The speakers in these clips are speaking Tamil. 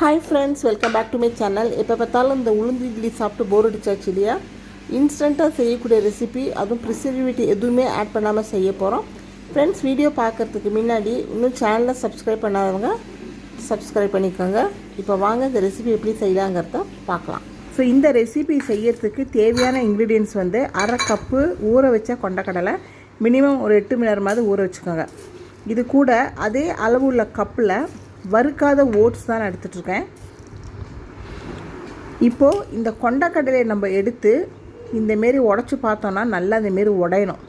Hi friends welcome back to my channel எப்போ பார்த்தாலும் இந்த உளுந்து இட்லி சாப்பிட்டு போர் அடிச்சாச்சு இல்லையா? இன்ஸ்டண்ட்டாக செய்யக்கூடிய ரெசிபி அதுவும் ப்ரிசர்வேட்டிவ் எதுவுமே ஆட் பண்ணாமல் செய்ய போகிறோம் ஃப்ரெண்ட்ஸ் வீடியோ பார்க்குறதுக்கு முன்னாடி இன்னும் சேனலை சப்ஸ்கிரைப் பண்ணாதவங்க சப்ஸ்கிரைப் பண்ணிக்கோங்க. இப்போ வாங்க இந்த ரெசிபி எப்படி செய்யலாங்கிறத பார்க்கலாம். ஸோ இந்த ரெசிபி செய்யறதுக்கு தேவையான இன்க்ரீடியன்ஸ் வந்து அரை கப்பு ஊற வச்ச கொண்டக்கடலை மினிமம் ஒரு எட்டு மணி நேரமாவது ஊற வச்சுக்கோங்க. இது கூட அதே அளவு உள்ள கப்பில் வறுக்காத ஓட்ஸ் தான் நான் எடுத்துட்ருக்கேன் இப்போது இந்த கொண்டக்கடலையை நம்ம எடுத்து இந்தமாரி உடச்சி பார்த்தோன்னா நல்லா இந்தமாரி உடையணும்.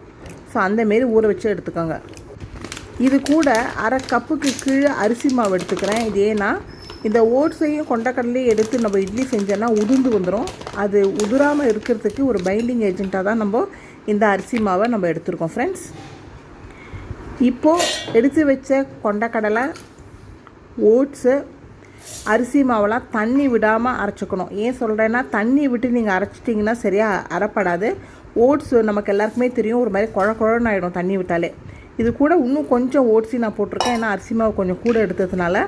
ஸோ அந்தமாரி ஊற வச்சு எடுத்துக்கோங்க. இது கூட அரை கப்புக்கு கீழே அரிசி மாவு எடுத்துக்கிறேன். இது ஏன்னா இந்த ஓட்ஸையும் கொண்டக்கடலையும் எடுத்து நம்ம இட்லி செஞ்சோன்னா உதிர்ந்து வந்துடும் அது உதிராமல் இருக்கிறதுக்கு ஒரு பைண்டிங் ஏஜெண்ட்டாக தான் நம்ம இந்த அரிசி மாவை நம்ம எடுத்துருக்கோம் ஃப்ரெண்ட்ஸ் இப்போது எடுத்து வச்ச கொண்டக்கடலை ஓட்ஸு அரிசி மாவெல்லாம் தண்ணி விடாமல் அரைச்சிக்கணும். ஏன் சொல்கிறேன்னா தண்ணி விட்டு நீங்கள் அரைச்சிட்டிங்கன்னா சரியாக அரைப்படாது. ஓட்ஸ் நமக்கு எல்லாருக்குமே தெரியும் ஒரு மாதிரி குழ குழன்னு ஆகிடும் தண்ணி விட்டாலே. இது கூட இன்னும் கொஞ்சம் ஓட்ஸி நான் போட்டிருக்கேன் ஏன்னா அரிசி மாவு கொஞ்சம் கூட எடுத்ததுனால.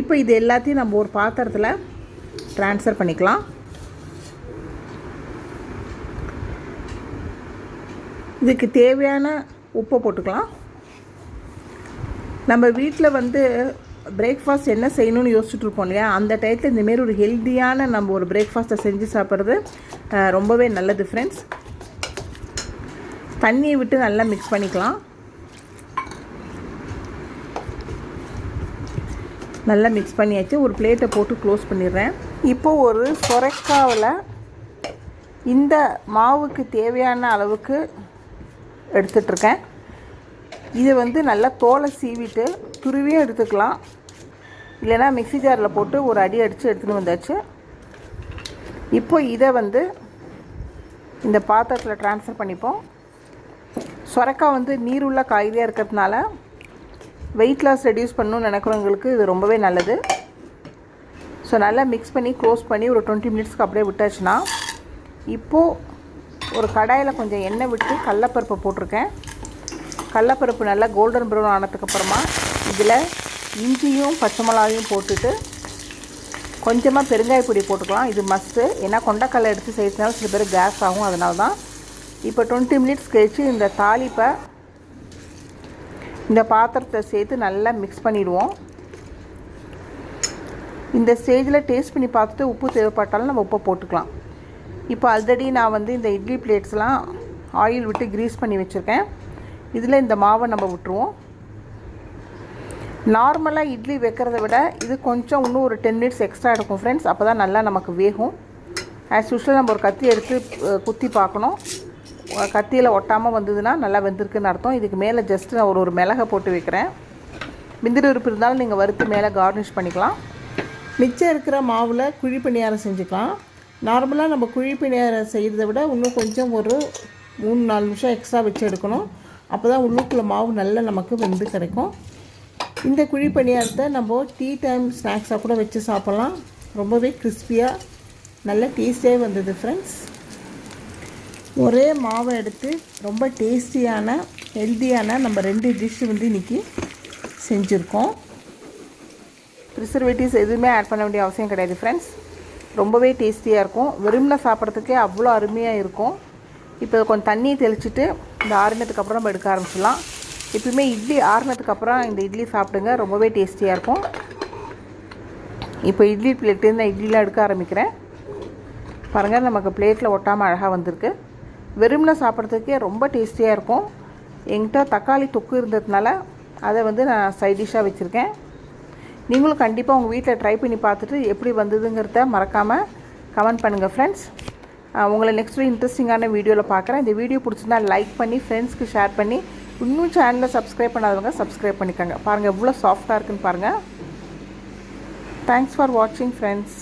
இப்போ இது எல்லாத்தையும் நம்ம ஒரு பாத்திரத்தில் ட்ரான்ஸ்ஃபர் பண்ணிக்கலாம். இதுக்கு தேவையான உப்பை போட்டுக்கலாம். நம்ம வீட்டில் வந்து பிரேக்ஃபாஸ்ட் என்ன செய்யணும்னு யோசிச்சுட்டு இருப்போம் இல்லையா? அந்த டயத்தில் இந்தமாரி ஒரு ஹெல்த்தியான நம்ம ஒரு பிரேக்ஃபாஸ்ட்டை செஞ்சு சாப்பிட்றது ரொம்பவே நல்லது ஃப்ரெண்ட்ஸ் தண்ணியை விட்டு நல்லா மிக்ஸ் பண்ணிக்கலாம். நல்லா மிக்ஸ் பண்ணியாச்சு. ஒரு பிளேட்டை போட்டு க்ளோஸ் பண்ணிடுறேன். இப்போது ஒரு சொரைக்காவில் இந்த மாவுக்கு தேவையான அளவுக்கு எடுத்துட்ருக்கேன் இதை வந்து நல்லா தோலை சீவிட்டு துருவியும் எடுத்துக்கலாம். இல்லைனா மிக்சி ஜாரில் போட்டு ஒரு அடி அடித்து எடுத்துகிட்டு வந்தாச்சு. இப்போ இதை வந்து இந்த பாத்திரத்தில் ட்ரான்ஸ்ஃபர் பண்ணிப்போம். சொரக்காய் வந்து நீர் உள்ள காய்கறியாக இருக்கிறதுனால வெயிட் லாஸ் ரெடியூஸ் பண்ணணும்னு நினைக்கிறவங்களுக்கு இது ரொம்பவே நல்லது. ஸோ நல்லா மிக்ஸ் பண்ணி க்ளோஸ் பண்ணி ஒரு டுவெண்ட்டி மினிட்ஸ்க்கு அப்படியே விட்டாச்சுன்னா இப்போது ஒரு கடாயில் கொஞ்சம் எண்ணெய் விட்டு கடலப்பருப்பை போட்டிருக்கேன். கடலப்பருப்பு நல்லா கோல்டன் ப்ரௌன் ஆனதுக்கப்புறமா இதில் இஞ்சியும் பச்சை மிளகாயும் போட்டுட்டு கொஞ்சமாக பெருங்காய பொடி போட்டுக்கலாம். இது மஸ்ட்டு ஏன்னா கொண்டக்கடலை எடுத்து செய்யறதுனால சில பேர் கேஸ் ஆகும். அதனால தான் இப்போ டுவெண்ட்டி மினிட்ஸ் கழித்து இந்த தாளிப்பை இந்த பாத்திரத்தை சேர்த்து நல்லா மிக்ஸ் பண்ணிவிடுவோம் இந்த ஸ்டேஜில் டேஸ்ட் பண்ணி பார்த்துட்டு உப்பு தேவைப்பட்டாலும் நம்ம உப்பை போட்டுக்கலாம். இப்போ ஆல்ரெடி நான் வந்து இந்த இட்லி பிளேட்ஸ்லாம் ஆயில் விட்டு க்ரீஸ் பண்ணி வச்சுருக்கேன். இதில் இந்த மாவை நம்ம விட்டுருவோம். நார்மலாக இட்லி வைக்கிறத விட இது கொஞ்சம் இன்னும் ஒரு டென் மினிட்ஸ் எக்ஸ்ட்ரா எடுக்கும் ஃப்ரெண்ட்ஸ் அப்போ தான் நல்லா நமக்கு வேகும். ஆஸ் யூஸ்வல் நம்ம ஒரு கத்தி எடுத்து குத்தி பார்க்கணும். கத்தியில் ஒட்டாமல் வந்ததுன்னா நல்லா வெந்திருக்குன்னு அர்த்தம். இதுக்கு மேலே ஜஸ்ட்டு நான் ஒரு ஒரு மிளகை போட்டு வைக்கிறேன். மிந்திரி உறுப்பு இருந்தாலும் நீங்கள் வறுத்து மேலே கார்னிஷ் பண்ணிக்கலாம். மிச்சம் இருக்கிற மாவில் குழி பணியாரம் செஞ்சுக்கலாம். நார்மலாக நம்ம குழி பணியாரம் செய்கிறத விட இன்னும் கொஞ்சம் ஒரு மூணு நாலு நிமிஷம் எக்ஸ்ட்ரா வச்சு எடுக்கணும். அப்போ தான் உள்ளுக்குள்ள மாவு நல்லா நமக்கு வெந்து கிடைக்கும். இந்த குழி பணியாரத்தை நம்ம டீ டைம் ஸ்நாக்ஸாக கூட வச்சு சாப்பிட்லாம். ரொம்பவே கிறிஸ்பியாக நல்ல டேஸ்டியாக வந்தது ஃப்ரெண்ட்ஸ் ஒரே மாவை எடுத்து ரொம்ப டேஸ்டியான ஹெல்த்தியான நம்ம ரெண்டு டிஷ் வந்து இன்றைக்கி செஞ்சுருக்கோம். ப்ரிசர்வேட்டிவ்ஸ் எதுவுமே ஆட் பண்ண வேண்டிய அவசியம் கிடையாது ஃப்ரெண்ட்ஸ் ரொம்பவே டேஸ்டியாக இருக்கும். விரும்பின சாப்பிட்றதுக்கே அவ்வளோ அருமையாக இருக்கும். இப்போ கொஞ்சம் தண்ணி தெளிச்சுட்டு இந்த ஆறுனதுக்கு அப்புறம் நம்ம எடுக்க ஆரம்பிச்சிடலாம். எப்பயுமே இட்லி ஆறுனதுக்கப்புறம் இந்த இட்லி சாப்பிடுங்க. ரொம்பவே டேஸ்டியாக இருக்கும். இப்போ இட்லி பிளேட்டு நான் இட்லிலாம் எடுக்க ஆரம்பிக்கிறேன். பாருங்கள் நமக்கு பிளேட்டில் ஒட்டாமல் அழகாக வந்திருக்கு. வெறும்னா சாப்பிட்றதுக்கே ரொம்ப டேஸ்டியாக இருக்கும். என்கிட்ட தக்காளி தொக்கு இருந்ததுனால அதை வந்து நான் சைட் டிஷ்ஷாக வச்சுருக்கேன். நீங்களும் கண்டிப்பாக உங்கள் வீட்டில் ட்ரை பண்ணி பார்த்துட்டு எப்படி வந்ததுங்கிறத மறக்காமல் கமெண்ட் பண்ணுங்கள் ஃப்ரெண்ட்ஸ் உங்களை நெக்ஸ்ட் இன்ட்ரெஸ்டிங்கான வீடியோவில் பார்க்குறேன். இந்த வீடியோ பிடிச்சிருந்தா லைக் பண்ணி ஃப்ரெண்ட்ஸ்க்கு ஷேர் பண்ணி இன்னும் சேனலில் சப்ஸ்கிரைப் பண்ணாதவங்க சப்ஸ்கிரைப் பண்ணிக்கோங்க. பாருங்கள் எவ்வளோ சாஃப்டாக இருக்குன்னு பாருங்கள் தேங்க்ஸ் ஃபார் வாட்சிங் ஃப்ரெண்ட்ஸ்